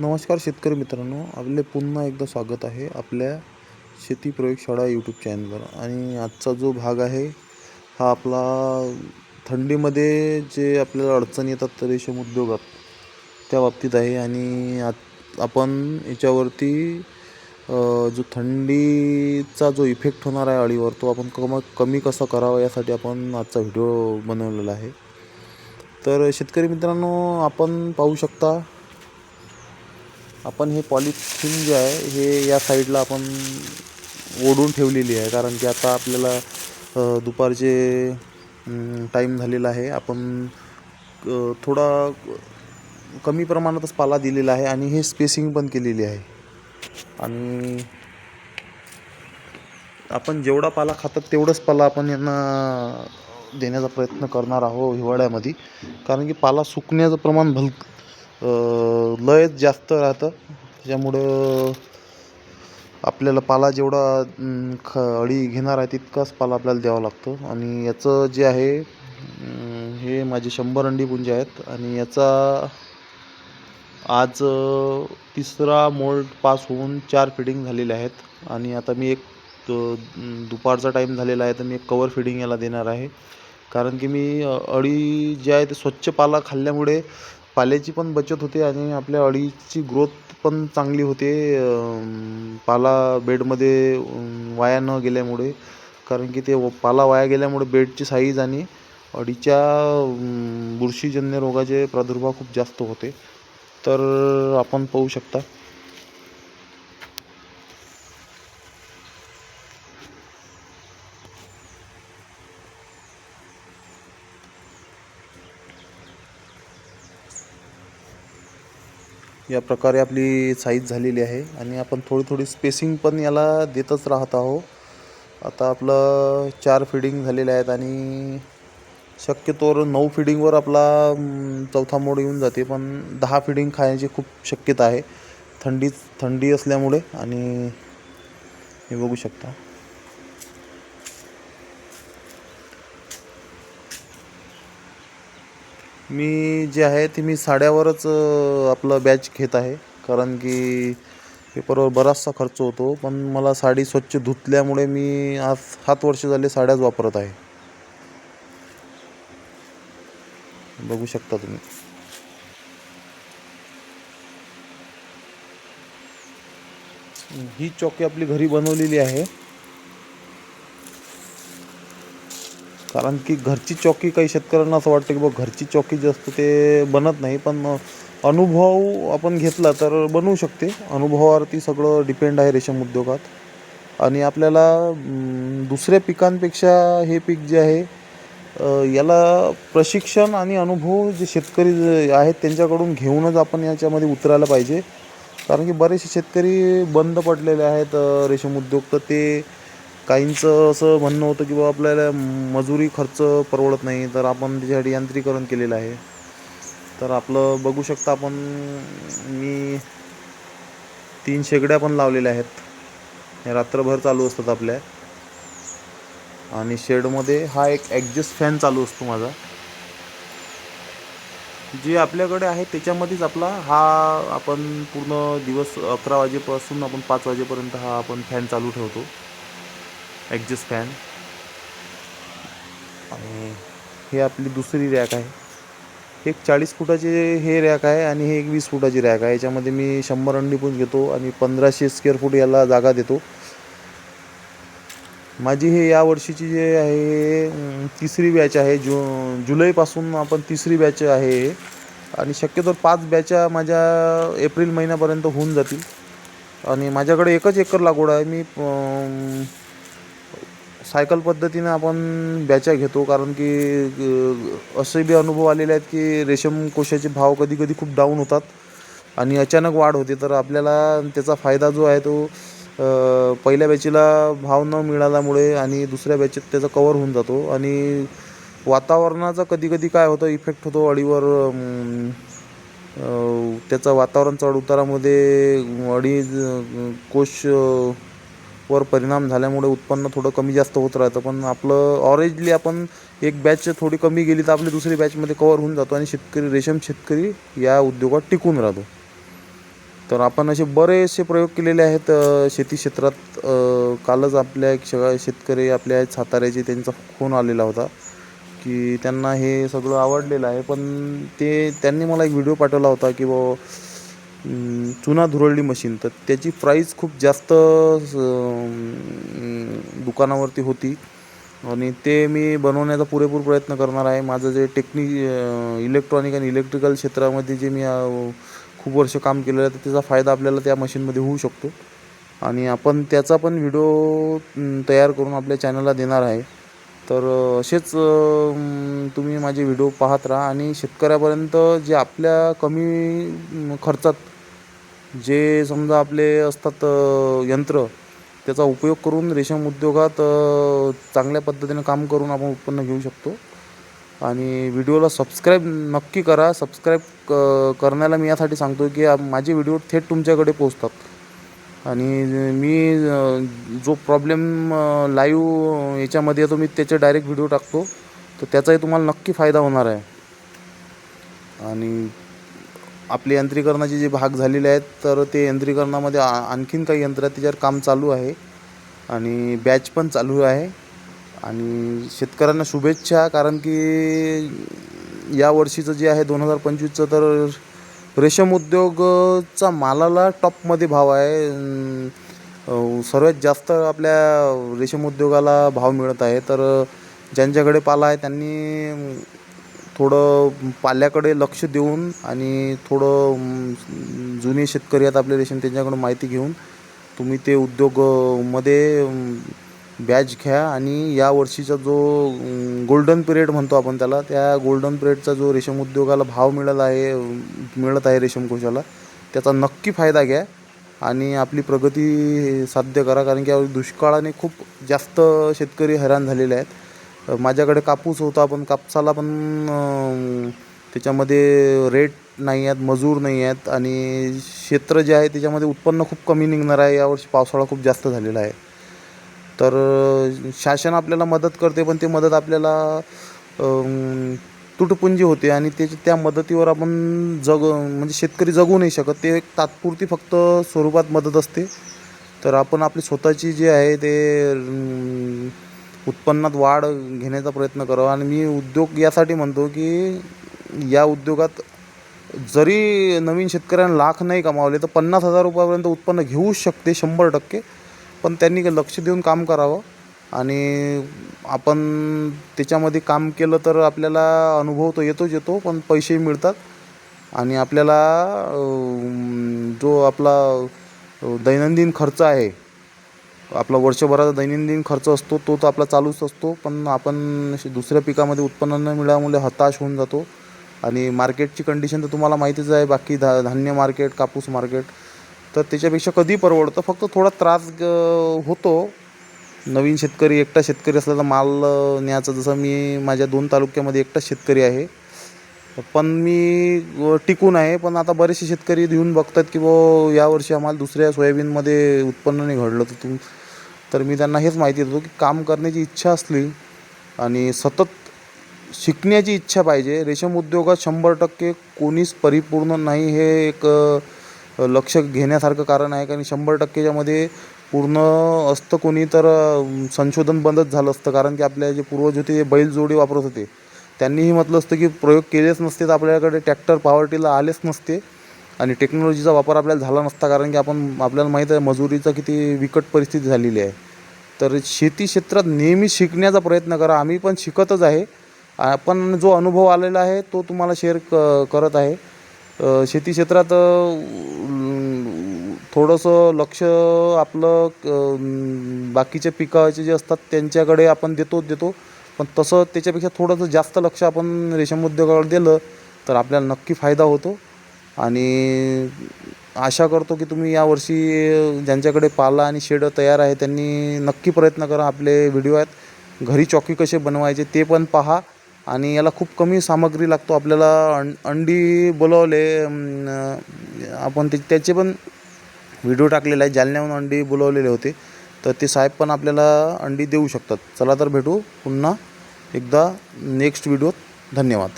नमस्कार शेतकरी मित्रांनो आपले पुन्हा एकदा स्वागत आहे आपल्या शेती प्रयोगशाळा यूट्यूब चॅनलवर आणि आजचा जो भाग आहे हा आपला थंडीमध्ये जे आपल्याला अडचणी येतात रेशीम उद्योगात त्या बाबतीत आहे. आणि आत आपण याच्यावरती जो थंडीचा जो इफेक्ट होणार आहे अळीवर तो आपण कम कमी कसा करावा यासाठी आपण आजचा व्हिडिओ बनवलेला आहे. तर शेतकरी मित्रांनो आपण पाहू शकता आपण हे पॉलिथिन जे आहे हे या साईडला आपण ओढून ठेवलेली आहे. कारण की आता आपल्याला दुपारचे टाईम झालेला आहे. आपण थोडा कमी प्रमाणातच पाला दिलेला आहे आणि हे स्पेसिंग पण केलेली आहे. आणि आपण जेवढा पाला खातात तेवढंच पाला आपण यांना देण्याचा प्रयत्न करणार आहोत हिवाळ्यामध्ये. कारण की पाला सुकण्याचं प्रमाण भल लयच जास्त राहतं. त्याच्यामुळं आपल्याला पाला जेवढा ख अळी घेणार आहे तितकाच पाला आपल्याला द्यावा लागतो. आणि याचं जे आहे हे माझे शंभर अंडी पुंजे आहेत. आणि याचा आज तिसरा मोल्ड पास होऊन चार फिडिंग झालेले आहेत. आणि आता मी एक दुपारचा टाईम झालेला आहे तर मी एक कवर फिडिंग याला देणार आहे. कारण की मी अळी जे आहे ते स्वच्छ पाला खाल्ल्यामुळे पाल्याची पण बचत होते आणि आपल्या अळीची ग्रोथ पण चांगली होते पाला बेडमध्ये वाया न गेल्यामुळे. कारण की ते व- पाला वाया गेल्यामुळे बेडची साईज आणि अळीच्या बुरशीजन्य रोगाचे प्रादुर्भाव खूप जास्त होते. तर आपण पाहू शकता. या प्रकारे आपली साईज झालेली आहे आणि आपण थोडी थोडी स्पेसिंग पण याला देतच राहत आहो आता आपलं चार फिडिंग झालेले आहेत आणि शक्यतोवर नऊ फिडिंगवर आपला चौथा मोड येऊन जाते पण दहा फिडिंग खाण्याची खूप शक्यता आहे. थंडी थंडी असल्यामुळे आणि हे बघू शकता. मी जे आहे ते मी साड्यावरच आपलं बॅच घेत आहे. कारण की पेपरवर बराचसा खर्च होतो. पण मला साडी स्वच्छ धुतल्यामुळे मी आज सात वर्ष झाले साड्याच वापरत आहे. बघू शकता तुम्ही. ही चौकी आपली घरी बनवलेली आहे. कारण की घरची चौकी काही शेतकऱ्यांना असं वाटतं की बा घरची चौकी जास्त ते बनत नाही पण अनुभव आपण घेतला तर बनवू शकते. अनुभवावरती सगळं डिपेंड आहे रेशीम उद्योगात. आणि आपल्याला दुसऱ्या पिकांपेक्षा हे पीक जे आहे याला प्रशिक्षण आणि अनुभव जे शेतकरी जे आहेत त्यांच्याकडून घेऊनच आपण याच्यामध्ये उतरायला पाहिजे. कारण की बरेचसे शेतकरी बंद पडलेले आहेत रेशम रेशीम उद्योग तर ते काहींचं असं म्हणणं होतं की बाबा आपल्याला मजुरी खर्च परवडत नाही तर आपण त्याच्यासाठी यांत्रिकरण केलेलं आहे. तर आपलं बघू शकता आपण मी तीन शेगड्या पण लावलेल्या आहेत. हे रात्रभर चालू असतात आपल्या. आणि शेडमध्ये हा एक ॲडजस्ट फॅन चालू असतो माझा. जे आपल्याकडे आहे त्याच्यामध्येच आपला हा आपण पूर्ण दिवस अकरा वाजेपासून आपण पाच वाजेपर्यंत हा आपण फॅन चालू ठेवतो. ॲडजस्ट फॅन आणि हे आपली दुसरी रॅक आहे. एक चाळीस फुटाचे हे रॅक आहे आणि हे एक वीस फुटाची रॅक आहे. याच्यामध्ये मी शंभर अंडी पण घेतो आणि पंधराशे स्क्वेअर फूट याला जागा देतो. माझी हे या वर्षीची जे आहे तिसरी बॅच आहे. जु जुलैपासून आपण तिसरी बॅच आहे हे. आणि शक्यतो पाच बॅचा माझ्या एप्रिल महिन्यापर्यंत होऊन जातील. आणि माझ्याकडे एकच एकर लागवड आहे. मी प सायकल पद्धतीनं आपण बॅचा घेतो कारण की असे बी अनुभव आलेले आहेत की रेशीम कोशाचे भाव कधी कधी खूप डाऊन होतात आणि अचानक वाढ होते. तर आपल्याला त्याचा फायदा जो आहे तो पहिल्या बॅचीला भाव न मिळाल्यामुळे आणि दुसऱ्या बॅचेत त्याचा कवर होऊन जातो आणि वातावरणाचा कधी कधी काय होतं इफेक्ट होतो अळीवर त्याचा वातावरण चढ उतारामध्ये कोश वर परिणाम झाल्यामुळे उत्पन्न थोडं कमी जास्त होत राहतं. पण आपलं ऑरेंजली आपण एक बॅच थोडी कमी गेली तर आपली दुसरी बॅचमध्ये कवर होऊन जातो आणि शेतकरी रेशम शेतकरी या उद्योगात टिकून राहतो. तर आपण असे बरेचसे प्रयोग केलेले आहेत शेती क्षेत्रात. कालच आपल्या एक शेतकरी आपल्या साताऱ्याचे त्यांचा फोन आलेला होता की त्यांना हे सगळं आवडलेलं आहे. पण ते त्यांनी मला एक व्हिडिओ पाठवला होता की बुवा चुना धुरळली मशीन तर त्याची प्राईस खूप जास्त दुकानावरती होती. आणि ते मी बनवण्याचा पुरेपूर प्रयत्न करणार आहे. माझं जे टेक्नि इलेक्ट्रॉनिक आणि इलेक्ट्रिकल क्षेत्रामध्ये जे मी खूप वर्ष काम केलेलं आहे तर त्याचा फायदा आपल्याला त्या मशीनमध्ये होऊ शकतो. आणि आपण त्याचा पण व्हिडिओ तयार करून आपल्या चॅनलला देणार आहे. तर असेच तुम्ही माझे व्हिडिओ पाहत राहा. आणि शेतकऱ्यापर्यंत जे आपल्या कमी खर्चात जे समजा आपले असतात यंत्र त्याचा उपयोग करून रेशीम उद्योगात चांगल्या पद्धतीने काम करून आपण उत्पन्न घेऊ शकतो. आणि व्हिडिओला सबस्क्राईब नक्की करा. सबस्क्राईब क करण्याला मी यासाठी सांगतो की माझे व्हिडिओ थेट तुमच्याकडे पोचतात आणि मी जो प्रॉब्लेम लाईव्ह याच्यामध्ये येतो मी त्याचे डायरेक्ट व्हिडिओ टाकतो. तर त्याचाही तुम्हाला नक्की फायदा होणार आहे. आणि आपले यंत्रीकरणाचे जे भाग झालेले आहेत तर ते यंत्रीकरणामध्ये आ आणखीन काही यंत्र आहेत त्याच्यावर काम चालू आहे. आणि बॅच पण चालू आहे. आणि शेतकऱ्यांना शुभेच्छा कारण की या वर्षीचं जे आहे दोन हजार पंचवीसचं तर रेशीम उद्योगचा मालाला टॉपमध्ये भाव आहे. सर्वात जास्त आपल्या रेशीम उद्योगाला भाव मिळत आहे. तर ज्यांच्याकडे पाला आहे त्यांनी थोडं पाल्याकडे लक्ष देऊन आणि थोडं जुने शेतकरी आहेत आपले रेशीम त्यांच्याकडून माहिती घेऊन तुम्ही ते उद्योगमध्ये बॅच घ्या आणि या वर्षीचा जो गोल्डन पिरियड म्हणतो आपण त्याला त्या गोल्डन पिरियडचा जो रेशीम उद्योगाला भाव मिळाला आहे मिळत आहे रेशीम कोशाला त्याचा नक्की फायदा घ्या आणि आपली प्रगती साध्य करा. कारण की दुष्काळाने खूप जास्त शेतकरी हैराण झालेले आहेत. माझ्याकडे कापूस होता पण कापसाला पण त्याच्यामध्ये रेट नाही आहेत मजूर नाही आहेत आणि क्षेत्र जे आहे त्याच्यामध्ये उत्पन्न खूप कमी निघणार आहे. यावर्षी पावसाळा खूप जास्त झालेला आहे. तर शासन आपल्याला मदत करते पण ते मदत आपल्याला तुटपुंजी होते आणि ते त्या मदतीवर आपण जग म्हणजे शेतकरी जगू नाही शकत. ते एक तात्पुरती फक्त स्वरूपात मदत असते. तर आपण आपली स्वतःची जी आहे ते उत्पन्नात वाढ घेण्याचा प्रयत्न करावा. आणि मी उद्योग यासाठी म्हणतो की या उद्योगात जरी नवीन शेतकऱ्यांना लाख नाही कमावले तर पन्नास हजार रुपयापर्यंत उत्पन्न घेऊच शकते शंभर टक्के. पण त्यांनी लक्ष देऊन काम करावं. आणि आपण त्याच्यामध्ये काम केलं तर आपल्याला अनुभव तर येतोच येतो पण पैसेही मिळतात. आणि आपल्याला जो आपला दैनंदिन खर्च आहे आपला वर्षभराचा दैनंदिन खर्च असतो तो तर आपला चालूच असतो पण आपण अशी दुसऱ्या पिकामध्ये उत्पन्न न मिळाल्यामुळे हताश होऊन जातो. आणि मार्केटची कंडिशन तर तुम्हाला माहितीच आहे बाकी धा धान्य मार्केट कापूस मार्केट तर त्याच्यापेक्षा कधी परवडतं? फक्त थोडा त्रास ग- होतो. नवीन शेतकरी एकटा शेतकरी असला तर माल न्यायचा. जसं मी माझ्या दोन तालुक्यामध्ये एकटाच शेतकरी आहे. पण मी टिकून आहे. पण आता बरेचसे शेतकरी येऊन बघतात की बो यावर्षी आम्हाला दुसऱ्या सोयाबीनमध्ये उत्पन्न नाही घडलं तर तुम तर मी त्यांना हेच माहिती देतो की काम करण्याची इच्छा असली आणि सतत शिकण्याची इच्छा पाहिजे. रेशम उद्योगात शंभर टक्के कोणीच परिपूर्ण नाही हे एक लक्ष घेण्यासारखं कारण आहे. कारण शंभर टक्केच्यामध्ये पूर्ण असतं कोणी तर संशोधन बंदच झालं असतं. कारण की आपल्या जे पूर्वज होते ते बैलजोडी वापरत होते त्यांनीही म्हटलं असतं की प्रयोग केलेच नसते तर आपल्याकडे ट्रॅक्टर पॉवर्टीला आलेच नसते. आणि टेक्नॉलॉजीचा वापर आपल्याला झाला नसता कारण की आपण आपल्याला माहीत आहे मजुरीचा किती विकट परिस्थिती झालेली आहे. तर शेती क्षेत्रात नेहमी शिकण्याचा प्रयत्न करा. आम्ही पण शिकतच आहे. आपण जो अनुभव आलेला आहे तो तुम्हाला शेअर क करत आहे. शेती क्षेत्रात थोडंसं लक्ष आपलं बाकीच्या पिकाचे जे असतात त्यांच्याकडे आपण देतो देतो. पण तसं त्याच्यापेक्षा थोडंसं जास्त लक्ष आपण रेशीम उद्योगावर दिलं तर आपल्याला नक्की फायदा होतो. आणि आशा करतो की तुम्ही यावर्षी ज्यांच्याकडे पाला आणि शेडं तयार आहे त्यांनी नक्की प्रयत्न करा. आपले व्हिडिओ आहेत घरी चॉकी कसे बनवायचे ते पण पहा. आणि याला खूप कमी सामग्री लागतो. आपल्याला अं अंडी बोलवले आपण ते त्याचे पण व्हिडिओ टाकलेला आहे जालन्याहून अंडी बोलवलेले होते. तर ते साहेब पण आपल्याला अंडी देऊ शकतात. चला तर भेटू पुन्हा एकदा नेक्स्ट व्हिडिओत धन्यवाद.